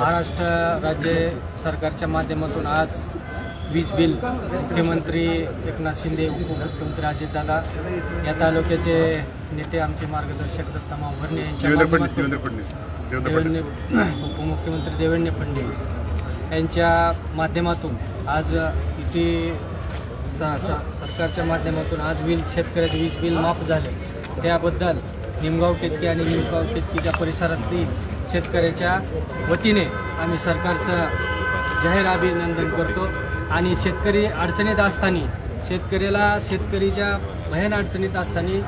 महाराष्ट्र राज्य सरकारच्या माध्यमातून आज वीज बिल मुख्यमंत्री एकनाथ शिंदे उपमुख्यमंत्री अजितदादा या तालुक्याचे नेते आमचे मार्गदर्शक दत्तमा भरणे यांच्या देवेंद्र उपमुख्यमंत्री देवेंद्र फडणवीस यांच्या माध्यमातून आज इथे सरकारच्या माध्यमातून आज बिल शेतकऱ्याचे वीज बिल माफ झाले. त्याबद्दल निमगाव केतकी आणि निमगाव केतकीच्या परिसरातली शेतकऱ्याच्या वतीने आम्ही सरकारचं जाहीर अभिनंदन करतो. आणि शेतकरी अडचणीत असताना शेतकऱ्याला शेतकरीच्या भयान अडचणीत असताना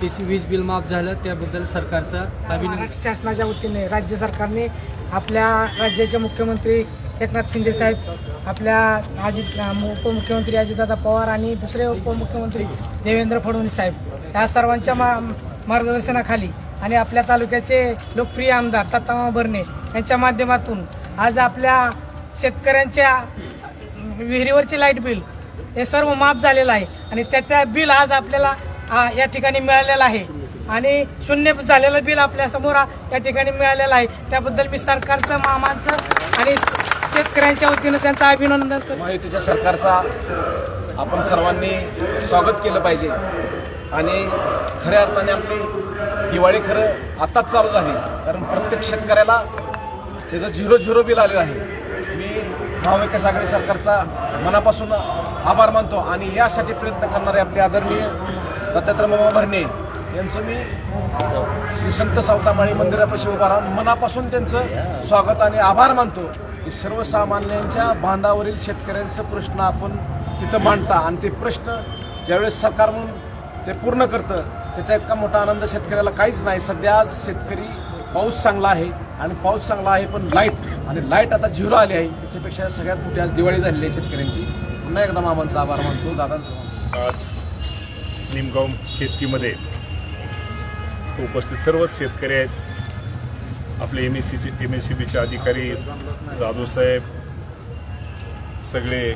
त्याची वीज बिल माफ झालं त्याबद्दल सरकारचं अभिनंदन. शासनाच्या वतीने राज्य सरकारने आपल्या राज्याचे मुख्यमंत्री एकनाथ शिंदे साहेब आपल्या अजित उपमुख्यमंत्री अजितदादा पवार आणि दुसरे उपमुख्यमंत्री देवेंद्र फडणवीस साहेब या सर्वांच्या मा मार्गदर्शनाखाली आणि आपल्या तालुक्याचे लोकप्रिय आमदार तातामा भरणे यांच्या माध्यमातून आज आपल्या शेतकऱ्यांच्या विहिरीवरचे लाइट बिल हे सर्व माफ झालेलं आहे आणि त्याचा बिल आज आपल्याला या ठिकाणी मिळालेलं आहे. आणि शून्य झालेलं बिल आपल्यासमोर या ठिकाणी मिळालेलं आहे. त्याबद्दल मी सरकारचं मामांचं आणि शेतकऱ्यांच्या वतीनं त्यांचं अभिनंदन करतो. तुझ्या सरकारचा आपण सर्वांनी स्वागत केलं पाहिजे. आणि खऱ्या अर्थाने आपली दिवाळी खरं आत्ताच चालू झाली. कारण प्रत्येक शेतकऱ्याला त्याचं झिरो झिरो बिल आलेलं आहे मी महाविकास आघाडी सरकारचा मनापासून आभार मानतो आणि यासाठी प्रयत्न करणारे आपले आदरणीय दत्तात्रय मामा भरणे यांचं मी श्री संत सावतामाळी मंदिरापाशी उभा राहून मनापासून त्यांचं स्वागत आणि आभार मानतो. की सर्वसामान्यांच्या बांधावरील शेतकऱ्यांचं प्रश्न आपण तिथं मांडता आणि ते प्रश्न ज्यावेळेस सरकार म्हणून ते पूर्ण करतं. त्याचा इतका मोठा आनंद शेतकऱ्याला काहीच नाही. सध्या आज शेतकरी पाऊस चांगला आहे आणि पाऊस चांगला आहे पण लाइट आणि लाइट आता झिरो आली आहे. त्याच्यापेक्षा सगळ्यात मोठी आज दिवाळी झालेली आहे शेतकऱ्यांची. पुन्हा एकदा मामांचा आभार मानतो. दादांचा आज निमगाव केतकीमध्ये उपस्थित सर्वच शेतकरी आहेत. आपले एम एस सीचे एम एस सी बीचे अधिकारी जाधव साहेब सगळे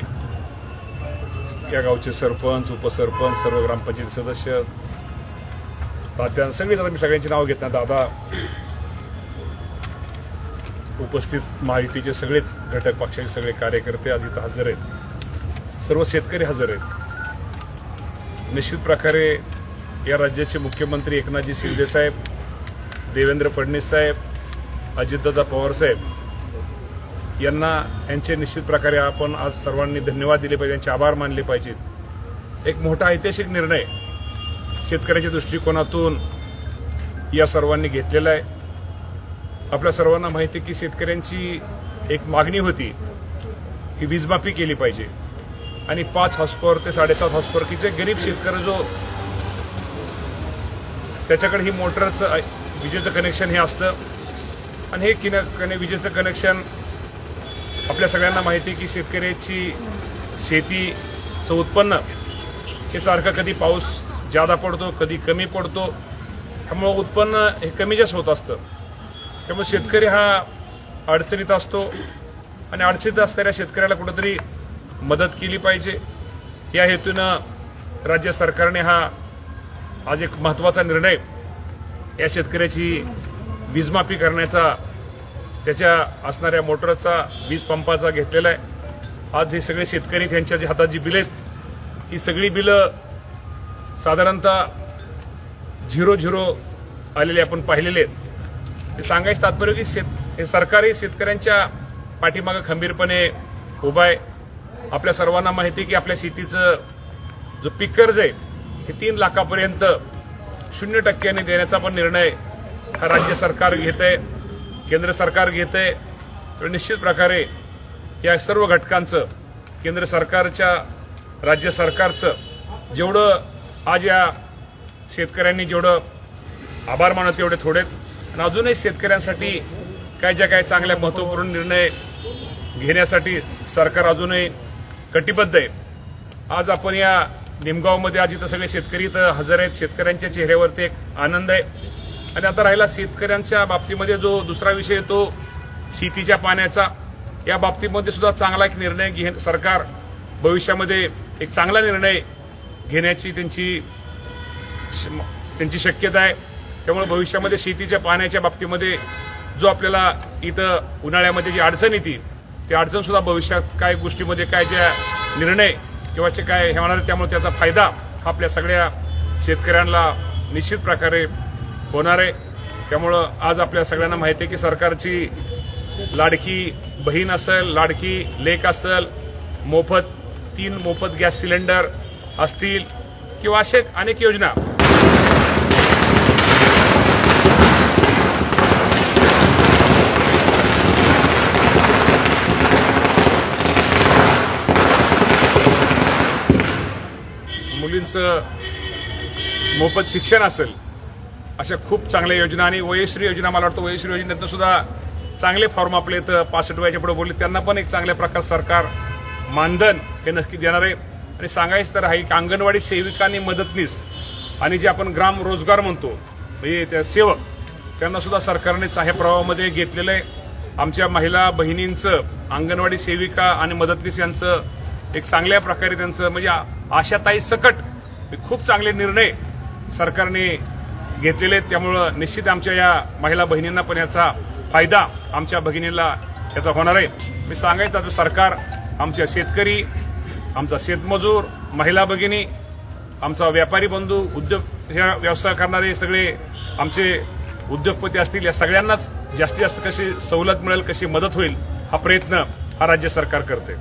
या गावचे सरपंच उपसरपंच सर्व ग्रामपंचायत सदस्य. तात्या सगळेच आता मी सगळ्यांची नावं घेत ना दादा उपस्थित माहितीचे सगळेच घटक पक्षाचे सगळे कार्यकर्ते आज इथं हजर आहेत. सर्व शेतकरी हजर आहेत. निश्चित प्रकारे या राज्याचे मुख्यमंत्री एकनाथजी शिंदे साहेब देवेंद्र फडणवीस साहेब अजितदादा पवार साहेब यांना यांचे निश्चित प्रकारे आपण आज सर्वांनी धन्यवाद दिले पाहिजे यांचे आभार मानले पाहिजेत. एक मोठा ऐतिहासिक निर्णय शेतकऱ्याच्या दृष्टिकोनातून या सर्वांनी घेतलेला आहे. आपल्या सर्वांना माहिती आहे की शेतकऱ्यांची एक मागणी होती की वीजमाफी केली पाहिजे. आणि पाच हॉस्पर ते साडेसात हॉस्पर की जे गरीब शेतकरी जो त्याच्याकडे ही मोटरचं विजेचं कनेक्शन हे असतं. आणि हे किन कने विजेचं कनेक्शन आपल्या सगळ्यांना माहिती आहे की शेतकऱ्याची शेतीचं उत्पन्न हे सारखं कधी पाऊस जादा पडतो कधी कमी पडतो त्यामुळं उत्पन्न हे कमी जास्त होत असतं. त्यामुळे शेतकरी हा अडचणीत असतो आणि अडचणीत असणाऱ्या शेतकऱ्याला कुठंतरी मदत केली पाहिजे. या हेतूनं राज्य सरकारने हा आज एक महत्त्वाचा निर्णय या शेतकऱ्याची वीजमाफी करण्याचा त्याच्या असणाऱ्या मोटरचा वीज पंपाचा घेतलेला आहे. आज हे सगळे शेतकरी त्यांच्या जी हातात जी बिलं आहेत ही सगळी बिलं साधारणतः झिरो झिरो आलेले आपण पाहिलेले आहेत. हे सांगायचं तात्पर्य की शेत हे सरकारही शेतकऱ्यांच्या पाठीमागं खंबीरपणे उभं आहे. आपल्या सर्वांना माहिती आहे की आपल्या शेतीचं जो पीक कर्ज आहे हे तीन लाखापर्यंत शून्य टक्क्याने देण्याचा पण निर्णय हा राज्य सरकार घेत आहे केंद्र सरकार घेत आहे तर निश्चित प्रकारे या सर्व घटकांचं केंद्र सरकारच्या राज्य सरकारचं जेवढं आज या शेतकऱ्यांनी जेवढं आभार मानत तेवढे थोडे आणि अजूनही शेतकऱ्यांसाठी काय ज्या काय चांगल्या महत्त्वपूर्ण निर्णय घेण्यासाठी सरकार अजूनही कटिबद्ध आहे. आज आपण या निमगावमध्ये आज इथं सगळे शेतकरी इथं हजर आहेत. शेतकऱ्यांच्या चेहऱ्यावरती एक आनंद आहे. आणि आता राहिला शेतकऱ्यांच्या बाबतीमध्ये जो दुसरा विषय येतो तो शेतीच्या पाण्याचा. या बाबतीमध्ये सुद्धा चांगला एक निर्णय घे सरकार भविष्यामध्ये एक चांगला निर्णय घेण्याची त्यांची त्यांची शक्यता आहे. त्यामुळे भविष्यामध्ये शेतीच्या पाण्याच्या बाबतीमध्ये जो आपल्याला इथं उन्हाळ्यामध्ये जी अडचण येते ती अडचणसुद्धा भविष्यात काय गोष्टीमध्ये काय ज्या निर्णय किंवा जे काय हे होणार आहे, त्यामुळे त्याचा फायदा हा आपल्या सगळ्या शेतकऱ्यांना निश्चित प्रकारे होणार आहे. त्यामुळं आज आपल्या सगळ्यांना माहिती आहे की सरकारची लाडकी बहीण असेल लाडकी लेक असेल मोफत तीन मोफत गॅस सिलेंडर असतील किंवा असे अनेक योजना. मुलींचं मोफत शिक्षण असेल अशा खूप चांगल्या योजना आणि वयश्री योजना मला वाटतं वयश्री योजनेतनं सुद्धा चांगले फॉर्म आपले इथं पासष्ट वयाच्या पुढे बोलले. त्यांना पण एक चांगल्या प्रकार सरकार मानधन हे नक्की देणार आहे. आणि सांगायचं तर आहे की अंगणवाडी सेविका आणि मदतनीस आणि जे आपण ग्राम रोजगार म्हणतो म्हणजे त्या सेवक त्यांना सुद्धा सरकारने चाहे प्रवाहामध्ये घेतलेलं आहे. आमच्या महिला बहिणींचं अंगणवाडी सेविका आणि मदतनीस यांचं एक चांगल्या प्रकारे त्यांचं म्हणजे आशाताई सकट खूप चांगले निर्णय सरकारने घेतलेले. आहेत त्यामुळं निश्चित आमच्या या महिला बहिणींना पण याचा फायदा आमच्या भगिनीला याचा होणार आहे. मी सांगायचं आता सरकार आमच्या शेतकरी आमचा शेतमजूर महिला भगिनी आमचा व्यापारी बंधू उद्योग ह्या व्यवसाय करणारे सगळे आमचे उद्योगपती असतील या सगळ्यांनाच जास्तीत जास्त कशी सवलत मिळेल कशी मदत होईल हा प्रयत्न हा राज्य सरकार करते